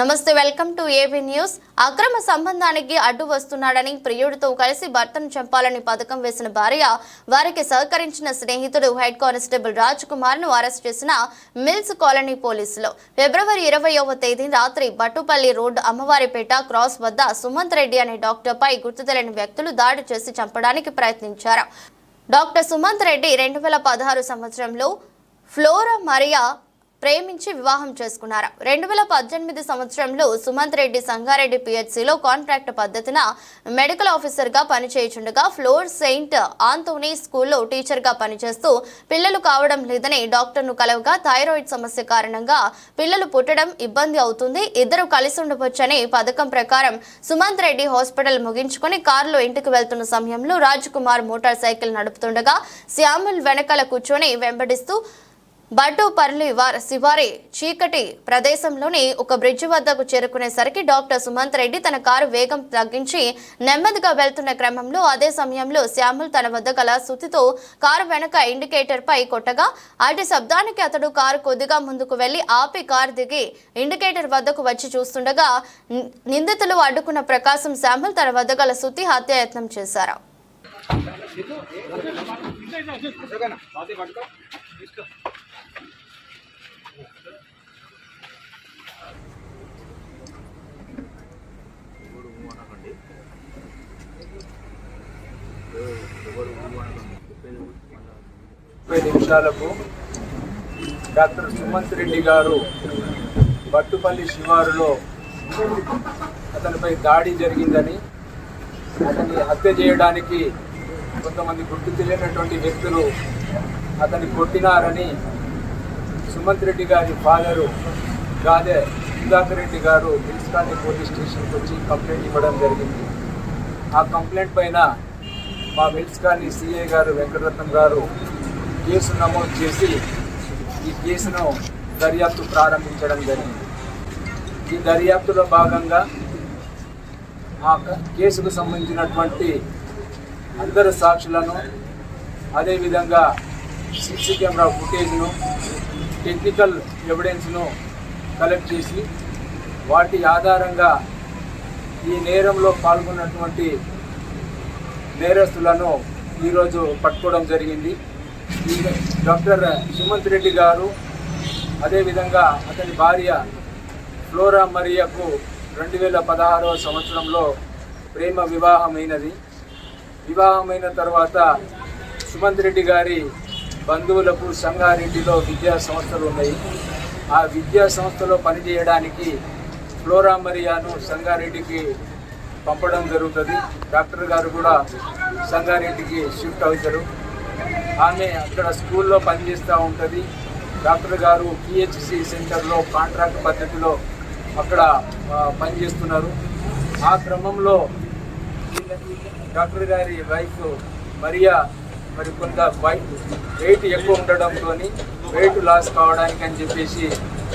నమస్తే welcome to AB news. అక్రమ సంబంధానికి అడ్డు వస్తున్నాడని ప్రియుడితో కలిసి భర్తను చంపాలని పథకం వేసిన భార్య వారికి సహకరించిన స్నేహితుడు హెడ్ కానిస్టేబుల్ రాజ్ కుమార్ను అరెస్ట్ చేసిన మిల్స్ కాలనీ పోలీసులు. ఫిబ్రవరి ఇరవైవ తేదీ రాత్రి బట్టుపల్లి రోడ్డు అమ్మవారిపేట క్రాస్ వద్ద సుమంత్ రెడ్డి అనే డాక్టర్ పై గుర్తు తెలియని వ్యక్తులు దాడి చేసి చంపడానికి ప్రయత్నించారు. డాక్టర్ సుమంత్ రెడ్డి రెండు వేల పదహారు సంవత్సరంలో ఫ్లోరా మరియా ప్రేమించి వివాహం చేసుకున్నారు. రెండు వేల పద్దెనిమిది సంవత్సరంలో సుమంత్ రెడ్డి సంగారెడ్డి పిహెచ్సిలో కాంట్రాక్ట్ పద్ధతిన మెడికల్ ఆఫీసర్గా పనిచేయుచుండగా ఫ్లోర్ సెయింట్ ఆంతోనీ స్కూల్లో టీచర్గా పనిచేస్తూ పిల్లలు కావడం లేదని డాక్టర్ను కలవగా థైరాయిడ్ సమస్య కారణంగా పిల్లలు పుట్టడం ఇబ్బంది అవుతుంది. ఇద్దరు కలిసి ఉండవచ్చని పథకం ప్రకారం సుమంత్ రెడ్డి హాస్పిటల్ ముగించుకొని కారులో ఇంటికి వెళ్తున్న సమయంలో రాజ్ కుమార్ మోటార్ సైకిల్ నడుపుతుండగా శ్యాముల్ వెనకాల కూర్చొని వెంబడిస్తూ బడ్డు పర్లి వార్ శివారి చీకటి ప్రదేశంలోని ఒక బ్రిడ్జ్ వద్దకు చేరుకునేసరికి డాక్టర్ సుమంత్ రెడ్డి తన కారు వేగం తగ్గించి నెమ్మదిగా వెళ్తున్న క్రమంలో అదే సమయంలో శ్యాముల్ తన వద్ద గల సుతితో కారు వెనక ఇండికేటర్ పై కొట్టగా అటు శబ్దానికి అతడు కారు కొద్దిగా ముందుకు వెళ్ళి ఆపి కారు దిగి ఇండికేటర్ వద్దకు వచ్చి చూస్తుండగా నిందితులు అడ్డుకున్న ప్రకాశం శ్యాముల్ తన వద్ద గల సుతి హత్యాయత్నం చేశారు ముప్పై నిమిషాలకు డాక్టర్ సుమంత్ రెడ్డి గారు బట్టుపల్లి శివారులో అతనిపై దాడి జరిగిందని అతన్ని హత్య చేయడానికి కొంతమంది గుర్తు తెలియనటువంటి వ్యక్తులు అతన్ని కొట్టినారని సుమంత్ రెడ్డి గారి ఫాదరు గాదే సుధాకర్ రెడ్డి గారు మున్సిపాలిటీ పోలీస్ స్టేషన్కి వచ్చి కంప్లైంట్ ఇవ్వడం జరిగింది. ఆ కంప్లైంట్ పైన మా మిల్స్ కాలనీ సిఐ గారు వెంకటరత్నం గారు కేసు నమోదు చేసి ఈ కేసును దర్యాప్తు ప్రారంభించడం జరిగింది. ఈ దర్యాప్తులో భాగంగా ఆ క- కేసుకు సంబంధించినటువంటి అందరు సాక్షులను అదేవిధంగా సీసీ కెమెరా ఫుటేజ్ను టెక్నికల్ ఎవిడెన్స్ను కలెక్ట్ చేసి వాటి ఆధారంగా ఈ నేరంలో పాల్గొన్నటువంటి నేరస్తులను ఈరోజు పట్టుకోవడం జరిగింది. ఈ డాక్టర్ సుమంత్ రెడ్డి గారు అదేవిధంగా అతని భార్య ఫ్లోరా మరియకు రెండు వేల పదహారవ సంవత్సరంలో ప్రేమ వివాహమైనది. వివాహమైన తర్వాత సుమంత్ రెడ్డి గారి బంధువులకు సంగారెడ్డిలో విద్యా సంస్థలు ఉన్నాయి. ఆ విద్యా సంస్థలో పనిచేయడానికి ఫ్లోరా మరియాను సంగారెడ్డికి పంపడం జరుగుతుంది. డాక్టర్ గారు కూడా సంగారెడ్డికి షిఫ్ట్ అవుతారు. ఆమె అక్కడ స్కూల్లో పనిచేస్తూ ఉంటుంది. డాక్టర్ గారు పిహెచ్సి సెంటర్లో కాంట్రాక్ట్ పద్ధతిలో అక్కడ పనిచేస్తున్నారు. ఆ క్రమంలో డాక్టర్ గారి వైఫ్ మరియా మరి కొంత వెయిట్ ఎక్కువ ఉండడంతో వెయిట్ లాస్ కావడానికి అని చెప్పేసి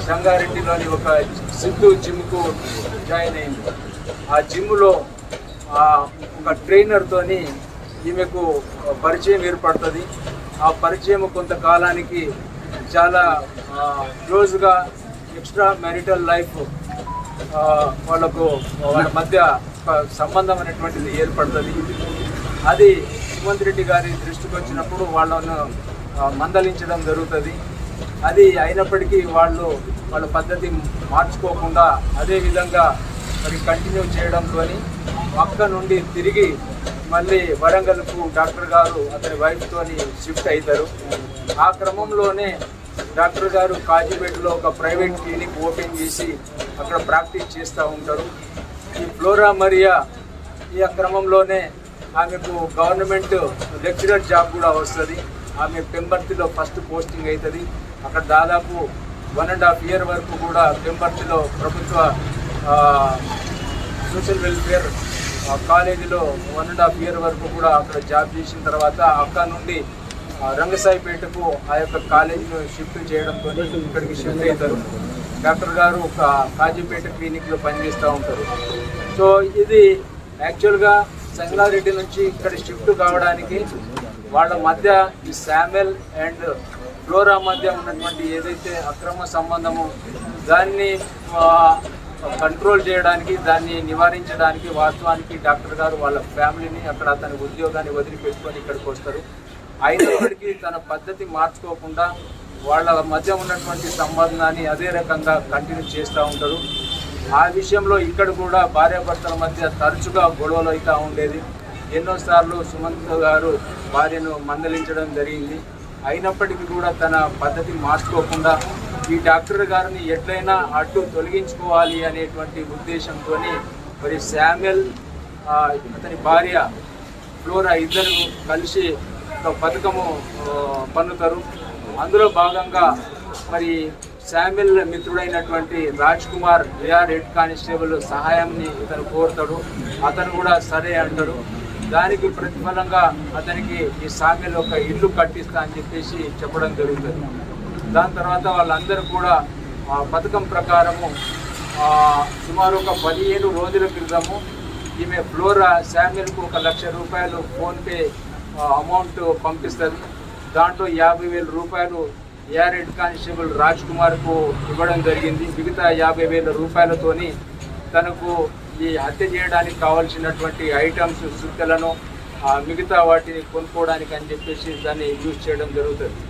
సంగారెడ్డిలోని ఒక సిద్ధు జిమ్కు జాయిన్ అయింది. ఆ జిమ్లో ఒక ట్రైనర్తోని ఈమెకు పరిచయం ఏర్పడుతుంది. ఆ పరిచయం కొంతకాలానికి చాలా క్లోజ్గా ఎక్స్ట్రా మ్యారిటల్ లైఫ్ వాళ్ళకు వాళ్ళ మధ్య ఒక సంబంధం అనేటువంటిది ఏర్పడుతుంది. అది సుమంత్ రెడ్డి గారి దృష్టికి వచ్చినప్పుడు వాళ్ళను మందలించడం జరుగుతుంది. అది అయినప్పటికీ వాళ్ళు వాళ్ళ పద్ధతి మార్చుకోకుండా అదే విధంగా మరి కంటిన్యూ చేయడంతో అక్క నుండి తిరిగి మళ్ళీ వరంగల్కు డాక్టర్ గారు అతని వైఫ్తో షిఫ్ట్ అవుతారు ఆ క్రమంలోనే డాక్టర్ గారు కాజీపేటలో ఒక ప్రైవేట్ క్లినిక్ ఓపెన్ చేసి అక్కడ ప్రాక్టీస్ చేస్తూ ఉంటారు. ఈ ఫ్లోరా మరియా ఈ క్రమంలోనే ఆమెకు గవర్నమెంట్ లెక్చరర్ జాబ్ కూడా వస్తుంది. ఆమె పెంబర్తిలో ఫస్ట్ పోస్టింగ్ అవుతుంది అక్కడ దాదాపు వన్ అండ్ హాఫ్ ఇయర్ వరకు కూడా పెంబర్తిలో ప్రభుత్వ సోషల్ వెల్ఫేర్ కాలేజీలో వన్ అండ్ హాఫ్ ఇయర్ వరకు కూడా అక్కడ జాబ్ చేసిన తర్వాత అక్కడ నుండి రంగసాయిపేటకు ఆ యొక్క కాలేజీలో షిఫ్ట్ చేయడంతో ఇక్కడికి షిఫ్ట్ అవుతారు. డాక్టర్ గారు ఒక కాజీపేట క్లినిక్లో పనిచేస్తూ ఉంటారు. సో ఇది యాక్చువల్గా సంగారెడ్డి నుంచి ఇక్కడ షిఫ్ట్ కావడానికి వాళ్ళ మధ్య ఈ శామెల్ అండ్ ఫ్లోరా మధ్య ఉన్నటువంటి ఏదైతే అక్రమ సంబంధము దాన్ని కంట్రోల్ చేయడానికి దాన్ని నివారించడానికి వాస్తవానికి డాక్టర్ గారు వాళ్ళ ఫ్యామిలీని అక్కడ అతని ఉద్యోగాన్ని వదిలిపెట్టుకొని ఇక్కడికి వస్తారు. అయినప్పటికీ తన పద్ధతి మార్చుకోకుండా వాళ్ళ మధ్య ఉన్నటువంటి సంబంధాన్ని అదే రకంగా కంటిన్యూ చేస్తూ ఉంటారు. ఆ విషయంలో ఇక్కడ కూడా భార్యాభర్తల మధ్య తరచుగా గొడవలు అవుతూ ఉండేది. ఎన్నోసార్లు సుమంత్ గారు భార్యను మందలించడం జరిగింది. అయినప్పటికీ కూడా తన పద్ధతి మార్చుకోకుండా ఈ డాక్టర్ గారిని ఎట్లయినా అడ్డు తొలగించుకోవాలి అనేటువంటి ఉద్దేశంతో మరి శామ్యుల్ అతని భార్య ఫ్లోరా ఇద్దరు కలిసి ఒక పథకము పన్నుతారు. అందులో భాగంగా మరి Samuel మిత్రుడైనటువంటి Raj Kumar AR head constable సహాయాన్ని ఇతను కోరుతాడు. అతను కూడా సరే అంటాడు. దానికి ప్రతిఫలంగా అతనికి ఈ సామెల్ ఒక ఇల్లు కట్టిస్తా అని చెప్పేసి చెప్పడం జరుగుతుంది దాని తర్వాత వాళ్ళందరూ కూడా ఆ పథకం ప్రకారము సుమారు ఒక పదిహేను రోజుల క్రితము ఈమె ఫ్లోరా శామ్యుల్కు ఒక లక్ష రూపాయలు ఫోన్పే అమౌంట్ పంపిస్తుంది దాంట్లో యాభై వేల రూపాయలు ఏఆర్ హెడ్ కానిస్టేబుల్ రాజ్ కుమార్కు ఇవ్వడం జరిగింది. మిగతా యాభై వేల రూపాయలతోని తనకు ఈ హత్య చేయడానికి కావాల్సినటువంటి ఐటమ్స్ సుత్తలను ఆ, మిగతా వాటిని కొనుక్కోవడానికి అని చెప్పేసి దాన్ని యూజ్ చేయడం జరుగుతుంది.